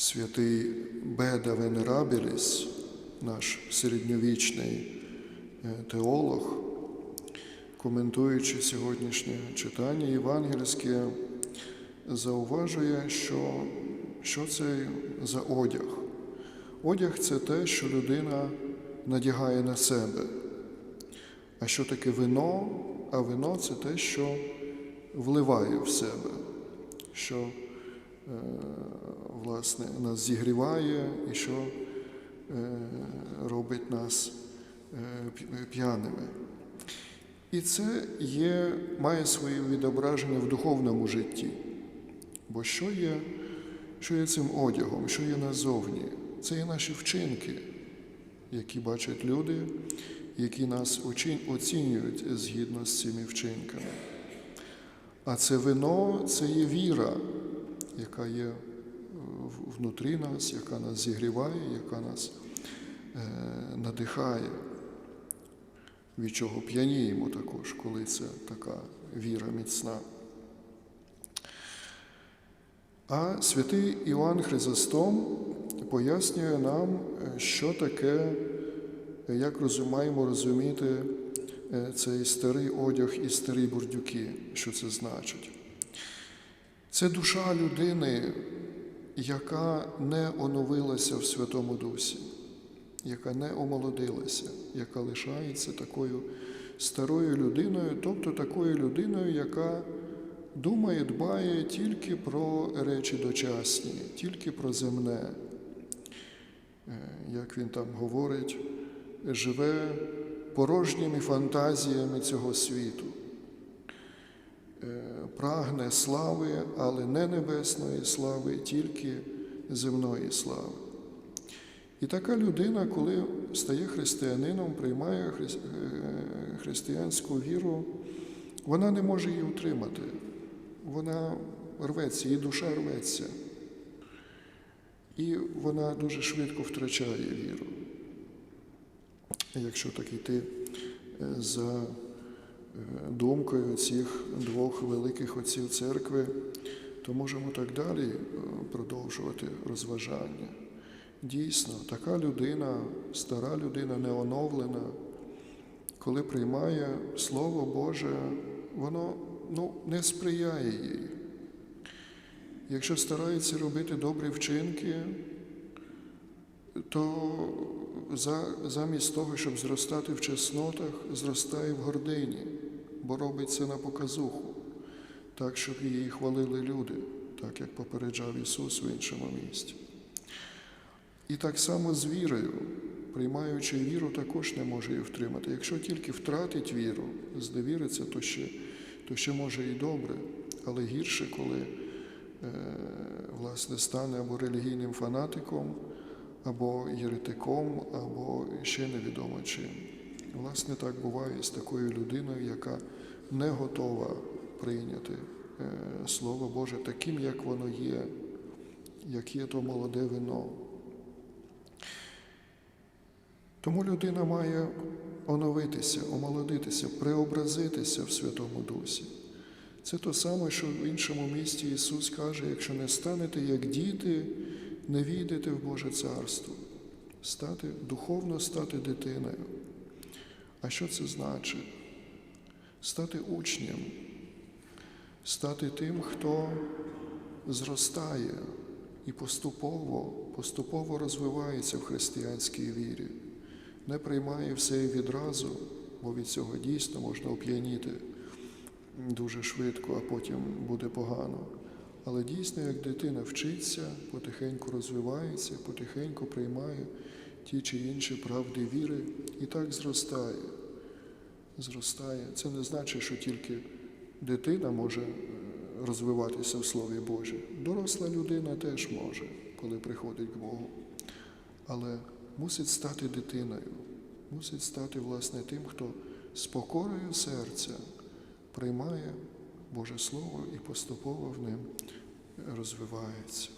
Святий Беда Венерабіліс, наш середньовічний е, теолог, коментуючи сьогоднішнє читання євангельське, зауважує, що, що це за одяг. Одяг це те, що людина надягає на себе. А що таке вино? А вино це те, що вливає в себе, що власне нас зігріває і що е, робить нас е, п'яними. І це є, має своє відображення в духовному житті. Бо що є, що є цим одягом, що є назовні? Це є наші вчинки, які бачать люди, які нас оцінюють згідно з цими вчинками. А це вино це є віра, яка є е, внутрі нас, яка нас зігріває, яка нас е, надихає, від чого п'яніємо також, коли це така віра міцна. А святий Іоанн Хризостом пояснює нам, е, що таке, як роз- маємо розуміти цей старий одяг і старі бурдюки, що це значить. Це душа людини, яка не оновилася в Святому Дусі, яка не омолодилася, яка лишається такою старою людиною, тобто такою людиною, яка думає, дбає тільки про речі дочасні, тільки про земне. Е, Як він там говорить, живе порожніми фантазіями цього світу. Е, Прагне слави, але не небесної слави, тільки земної слави. І така людина, коли стає християнином, приймає хрис- е, християнську віру, вона не може її утримати. Вона рветься, її душа рветься. І вона дуже швидко втрачає віру. Якщо так йти е, за думкою цих двох великих отців церкви, то можемо так далі е, продовжувати розважання. Дійсно, така людина, стара людина, неоновлена, коли приймає Слово Боже, воно ну, не сприяє їй. Якщо старається робити добрі вчинки, то за, замість того, щоб зростати в чеснотах, зростає в гордині, бо робить це на показуху, так, щоб її хвалили люди, так як попереджав Ісус в іншому місці. І так само з вірою, приймаючи віру, також не може її втримати. Якщо тільки втратить віру, зневіриться, то ще, то ще може і добре, але гірше, коли е, власне стане або релігійним фанатиком, або єретиком, або ще невідомо чим. Власне, так буває з такою людиною, яка не готова прийняти е, Слово Боже таким, як воно є, як є то молоде вино. Тому людина має оновитися, омолодитися, преобразитися в Святому Дусі. Це то саме, що в іншому місті Ісус каже, якщо не станете як діти, не війдете в Боже Царство. Стати, духовно стати дитиною. А що це значить? Стати учнем, стати тим, хто зростає і поступово, поступово розвивається в християнській вірі, не приймає все відразу, бо від цього дійсно можна оп'яніти дуже швидко, а потім буде погано. Але дійсно, як дитина вчиться, потихеньку розвивається, потихеньку приймає ті чи інші правди віри і так зростає. Зростає. Це не значить, що тільки дитина може е, розвиватися в Слові Боже. Доросла людина теж може, коли приходить к Богу. Але мусить стати дитиною, мусить стати, власне, тим, хто з покорою серця приймає Боже Слово і поступово в ним розвивається.